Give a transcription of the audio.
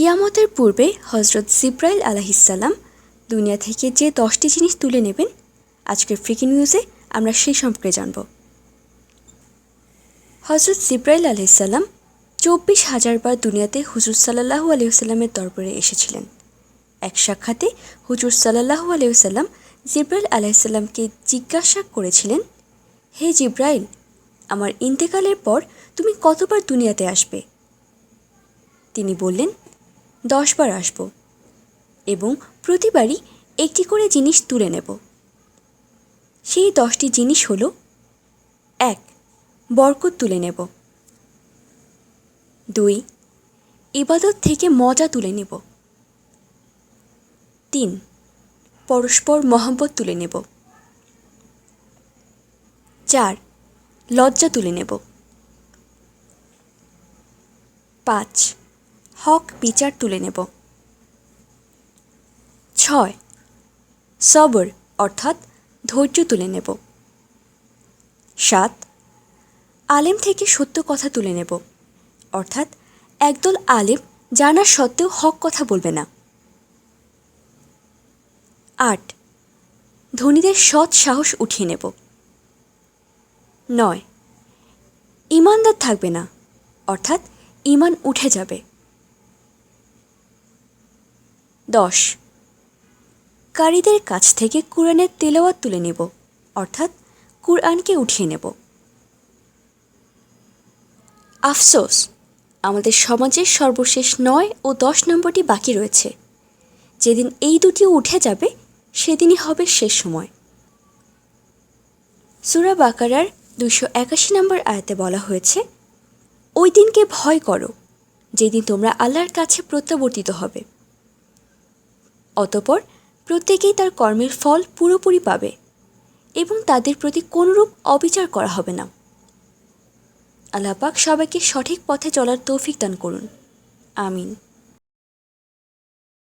কিয়ামতের পূর্বে হজরত জিব্রাইল আলাহিসাল্লাম দুনিয়া থেকে যে দশটি জিনিস তুলে নেবেন, আজকের ফ্রিকি নিউজে আমরা সেই সম্পর্কে জানব। হজরত জিব্রাইল আলাইসাল্লাম চব্বিশ হাজার বার দুনিয়াতে হুজুর সাল্লাহু আলহিসাল্লামের দরবারে এসেছিলেন। এক সাক্ষাতে হুজুর সাল্লাহু আলহিসাল্লাম জিব্রাইল আলাইসাল্লামকে জিজ্ঞাসা করেছিলেন, হে জিব্রাইল, আমার ইন্তেকালের পর তুমি কতবার দুনিয়াতে আসবে? তিনি বললেন দশবার আসব এবং প্রতিবারই একটি করে জিনিস তুলে নেব। সেই দশটি জিনিস হলো, এক, বরকত তুলে নেব। দুই, ইবাদত থেকে মজা তুলে নেব। তিন, পরস্পর মহব্বত তুলে নেব। চার, লজ্জা তুলে নেব। পাঁচ হক বিচার তুলে নেব। ছয়। সবর, অর্থাৎ ধৈর্য তুলে নেব। সাত। আলেম থেকে সত্য কথা তুলে নেব, অর্থাৎ একদল আলেম জানার সত্ত্বেও হক কথা বলবে না। আট। ধনীদের সৎ সাহস উঠিয়ে নেব। নয়। ইমানদার থাকবে না, অর্থাৎ ইমান উঠে যাবে। দশ। কারীদের কাছ থেকে কোরআনের তেলাওয়াত তুলে নেব, অর্থাৎ কোরআনকে উঠিয়ে নেব। আফসোস, আমাদের সমাজের সর্বশেষ নয় ও দশ নম্বরটি বাকি রয়েছে। যেদিন এই দুটি উঠে যাবে, সেদিনই হবে শেষ সময়। সুরা বাকারার দুশো একাশি নম্বর আয়াতে বলা হয়েছে, ওই দিনকে ভয় করো, যেদিন তোমরা আল্লাহর কাছে প্রত্যাবর্তিত হবে। অতপর প্রত্যেকেই তার কর্মের ফল পুরোপুরি পাবে এবং তাদের প্রতি কোনরূপ অবিচার করা হবে না। আল্লাপাক সবাইকে সঠিক পথে চলার তৌফিক দান করুন। আমিন।